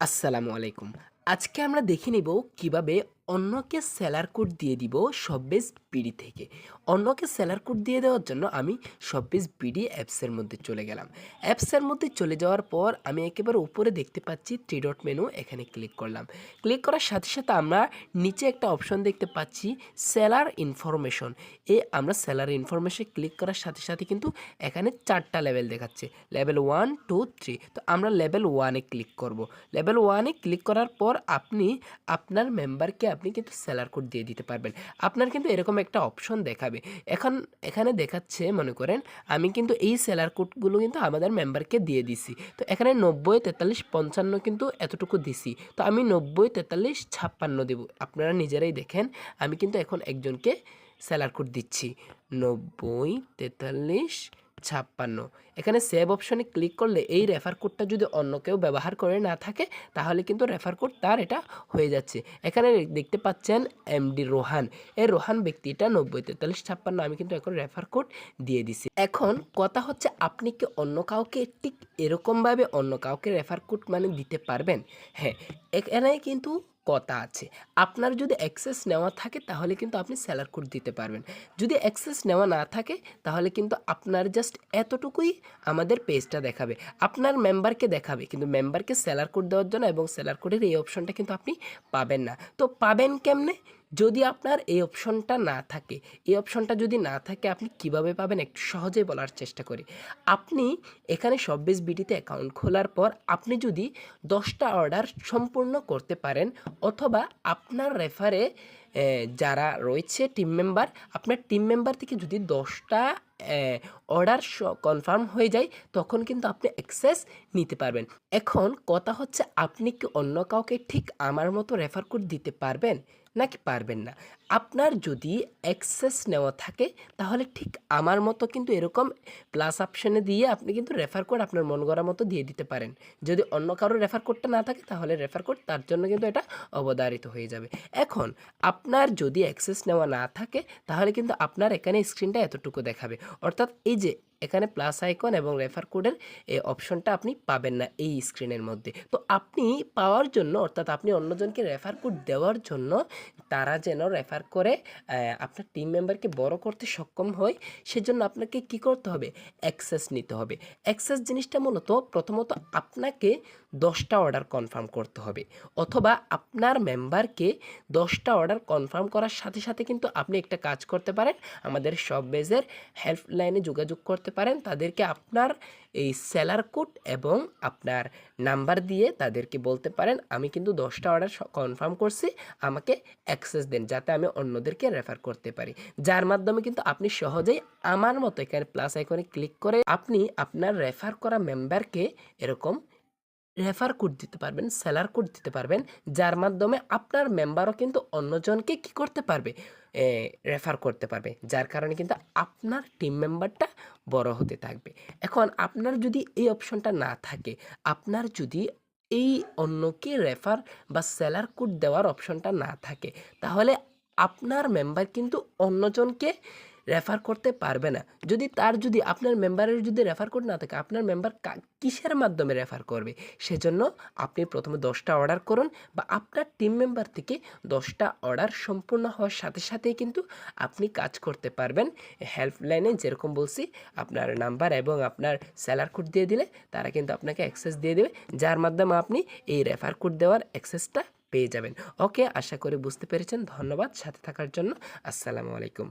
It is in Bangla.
আসসালামু আলাইকুম। আজকে আমরা দেখে নিব কীভাবে অন্যকে সেলার কোড দিয়ে দিব সববেজ বিডি থেকে। অন্যকে সেলার কোড দিয়ে দেওয়ার জন্য আমি সববেজ বিডি অ্যাপসের মধ্যে চলে গেলাম। অ্যাপসের মধ্যে চলে যাওয়ার পর আমি একেবারে উপরে দেখতে পাচ্ছি থ্রি ডট মেনু এখানে ক্লিক করলাম। ক্লিক করার সাথে সাথে আমরা নিচে একটা অপশন দেখতে পাচ্ছি সেলার ইনফরমেশন এ আমরা সেলার ইনফরমেশন ক্লিক করার সাথে সাথে কিন্তু এখানে চারটা লেভেল দেখাচ্ছে। লেভেল ওয়ান টু থ্রি তো আমরা লেভেল ওয়ানে ক্লিক করব। লেভেল ওয়ানে ক্লিক করার পর আপনি আপনার মেম্বারকে আপনি কিন্তু সেলার কোড দিয়ে দিতে পারবেন। আপনার কিন্তু এরকম একটা অপশন দেখাবে। এখন এখানে দেখাচ্ছে, মনে করেন, আমি কিন্তু এই সেলার কোডগুলো কিন্তু আমাদের মেম্বারকে দিয়ে দিছি। তো এখানে নব্বই, তেতাল্লিশ, পঞ্চান্ন কিন্তু এতটুকু দিছি। তো আমি নব্বই, তেতাল্লিশ, ছাপ্পান্ন দেব। আপনারা নিজেরাই দেখেন, আমি কিন্তু এখন একজনকে সেলার কোড দিচ্ছি। নব্বই, তেতাল্লিশ ছাপ্পান্ন। এখানে সেভ অপশনে ক্লিক করলে এই রেফার কোডটা যদি অন্য কেউ ব্যবহার করে না থাকে, তাহলে কিন্তু রেফার কোড তার এটা হয়ে যাচ্ছে। এখানে দেখতে পাচ্ছেন এমডি রোহান এই রোহান ব্যক্তিটা নব্বই তেতাল্লিশ ছাপ্পান্ন, আমি কিন্তু এখন রেফার কোড দিয়ে দিছি। এখন কথা হচ্ছে আপনি কি অন্য কাউকে ঠিক এরকমভাবে অন্য কাউকে রেফার কোড মানে দিতে পারবেন? হ্যাঁ এখানে কিন্তু কথা আছে। আপনার যদি অ্যাক্সেস নেওয়া থাকে, তাহলে কিন্তু আপনি স্যালার কোড দিতে পারবেন। যদি অ্যাক্সেস নেওয়া না থাকে, তাহলে কিন্তু আপনার জাস্ট এতটুকুই আমাদের পেজটা দেখাবে। আপনার মেম্বারকে দেখাবে, কিন্তু মেম্বারকে স্যালার কোড দেওয়ার জন্য এবং স্যালার কোডের এই অপশনটা কিন্তু আপনি পাবেন না। তো পাবেন কেমনে? যদি আপনার এই অপশনটা না থাকে, এই অপশনটা যদি না থাকে, আপনি কীভাবে পাবেন? একটু সহজেই বলার চেষ্টা করি। আপনি এখানে সববেজ বিডিতে অ্যাকাউন্ট খোলার পর আপনি যদি দশটা অর্ডার সম্পূর্ণ করতে পারেন, অথবা আপনার রেফারে যারা রয়েছে টিম মেম্বার আপনার টিম মেম্বার থেকে যদি দশটা অর্ডার কনফার্ম হয়ে যায়, তখন কিন্তু আপনি অ্যাক্সেস নিতে পারবেন। এখন কথা হচ্ছে, আপনি কি অন্য কাউকে ঠিক আমার মতো রেফার কোড দিতে পারবেন? নাকি পারবেন না। আপনার যদি অ্যাক্সেস নেওয়া থাকে, তাহলে ঠিক আমার মতো কিন্তু এরকম প্লাস অপশানে দিয়ে আপনি কিন্তু রেফার কোড আপনার মন গড়া মতো দিয়ে দিতে পারেন। যদি অন্য কারও রেফার কোডটা না থাকে, তাহলে রেফার কোড তার জন্য কিন্তু এটা অবধারিত হয়ে যাবে। এখন, আপনার যদি অ্যাক্সেস নেওয়া না থাকে, তাহলে কিন্তু আপনার এখানে স্ক্রিনটা এতটুকু দেখাবে। অর্থাৎ এই যে এখানে প্লাস আইকন এবং রেফার কোডের এই অপশনটা আপনি পাবেন না এই স্ক্রিনের মধ্যে। তো আপনি পাওয়ার জন্য, অর্থাৎ আপনি অন্যজনকে রেফার কোড দেওয়ার জন্য, তারা যেন রেফার করে আপনার টিম মেম্বারকে বড় করতে সক্ষম হয়, সেজন্য আপনাকে কি করতে হবে? অ্যাক্সেস নিতে হবে। অ্যাক্সেস জিনিসটা মূলত প্রথমত আপনাকে দশটা অর্ডার কনফার্ম করতে হবে, অথবা আপনার মেম্বারকে দশটা অর্ডার কনফার্ম করার সাথে সাথে কিন্তু আপনি একটা কাজ করতে পারেন। আমাদের সব বেজের হেল্পলাইনে যোগাযোগ করতে পারেন, তাদেরকে আপনার এই সেলার কোড এবং আপনার নাম্বার দিয়ে তাদেরকে বলতে পারেন, আমি কিন্তু দশটা অর্ডার কনফার্ম করছি, আমাকে অ্যাক্সেস দেন, যাতে আমি অন্যদেরকে রেফার করতে পারি। যার মাধ্যমে কিন্তু আপনি সহজেই আমার মতো এখানে প্লাস আইকনে ক্লিক করে আপনি আপনার রেফার করা মেম্বারকে এরকম রেফার কোড দিতে পারবেন সেলার কোড দিতে পারবেন, যার মাধ্যমে আপনার মেম্বারও কিন্তু অন্যজনকে কি করতে পারবে? রেফার করতে পারবে, যার কারণে কিন্তু আপনার টিম মেম্বারটা বড় হতে থাকবে। এখন আপনার যদি এই অপশনটা না থাকে, আপনার যদি এই অন্যকে রেফার বা সেলার কোড দেওয়ার অপশনটা না থাকে, তাহলে আপনার মেম্বার কিন্তু অন্যজনকে রেফার করতে পারবে না। যদি তার যদি আপনার মেম্বারের যদি রেফার কোড না থাকে, আপনার মেম্বার কিসের মাধ্যমে রেফার করবে? সেজন্য আপনি প্রথমে দশটা অর্ডার করুন বা আপনার টিম মেম্বার থেকে দশটা অর্ডার সম্পূর্ণ হওয়ার সাথে সাথেই কিন্তু আপনি কাজ করতে পারবেন। হেল্পলাইনে যেরকম বলছি, আপনার নাম্বার এবং আপনার স্যালার কোড দিয়ে দিলে তারা কিন্তু আপনাকে অ্যাক্সেস দিয়ে দেবে, যার মাধ্যমে আপনি এই রেফার কোড দেওয়ার অ্যাক্সেসটা পেয়ে যাবেন। ওকে আশা করি বুঝতে পেরেছেন। ধন্যবাদ। সাথে থাকার জন্য আসসালামু আলাইকুম।